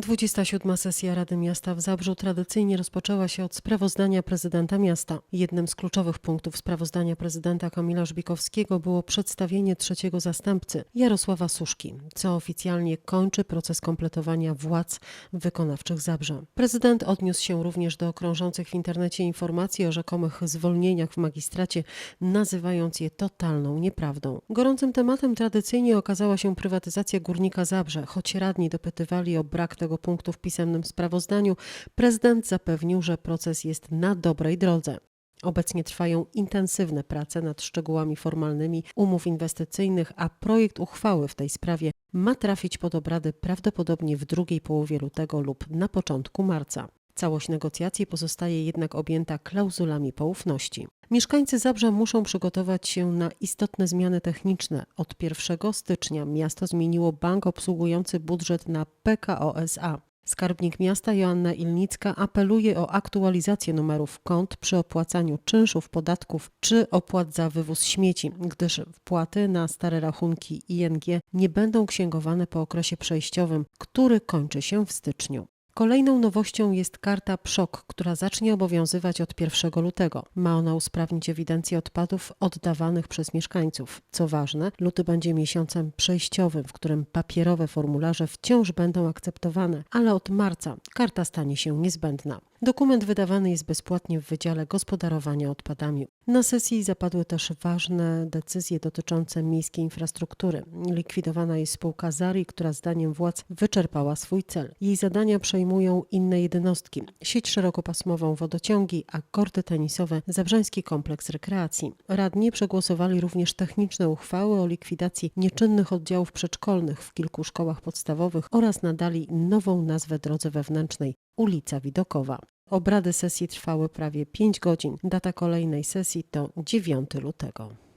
27. sesja Rady Miasta w Zabrzu tradycyjnie rozpoczęła się od sprawozdania prezydenta miasta. Jednym z kluczowych punktów sprawozdania prezydenta Kamila Żbikowskiego było przedstawienie trzeciego zastępcy Jarosława Suszki, co oficjalnie kończy proces kompletowania władz wykonawczych Zabrza. Prezydent odniósł się również do krążących w internecie informacji o rzekomych zwolnieniach w magistracie, nazywając je totalną nieprawdą. Gorącym tematem tradycyjnie okazała się prywatyzacja górnika Zabrze, choć radni dopytywali o brak tego punktu w pisemnym sprawozdaniu, prezydent zapewnił, że proces jest na dobrej drodze. Obecnie trwają intensywne prace nad szczegółami formalnymi umów inwestycyjnych, a projekt uchwały w tej sprawie ma trafić pod obrady prawdopodobnie w drugiej połowie lutego lub na początku marca. Całość negocjacji pozostaje jednak objęta klauzulami poufności. Mieszkańcy Zabrza muszą przygotować się na istotne zmiany techniczne. Od 1 stycznia miasto zmieniło bank obsługujący budżet na PKO SA. Skarbnik miasta Joanna Ilnicka apeluje o aktualizację numerów kont przy opłacaniu czynszów, podatków czy opłat za wywóz śmieci, gdyż wpłaty na stare rachunki ING nie będą księgowane po okresie przejściowym, który kończy się w styczniu. Kolejną nowością jest karta PSZOK, która zacznie obowiązywać od 1 lutego. Ma ona usprawnić ewidencję odpadów oddawanych przez mieszkańców. Co ważne, luty będzie miesiącem przejściowym, w którym papierowe formularze wciąż będą akceptowane, ale od marca karta stanie się niezbędna. Dokument wydawany jest bezpłatnie w Wydziale Gospodarowania Odpadami. Na sesji zapadły też ważne decyzje dotyczące miejskiej infrastruktury. Likwidowana jest spółka Zari, która zdaniem władz wyczerpała swój cel. Jej zadania przejmują inne jednostki. Sieć szerokopasmową wodociągi, a korty tenisowe Zabrzański Kompleks Rekreacji. Radni przegłosowali również techniczne uchwały o likwidacji nieczynnych oddziałów przedszkolnych w kilku szkołach podstawowych oraz nadali nową nazwę drodze wewnętrznej ulica Widokowa. Obrady sesji trwały prawie 5 godzin. Data kolejnej sesji to 9 lutego.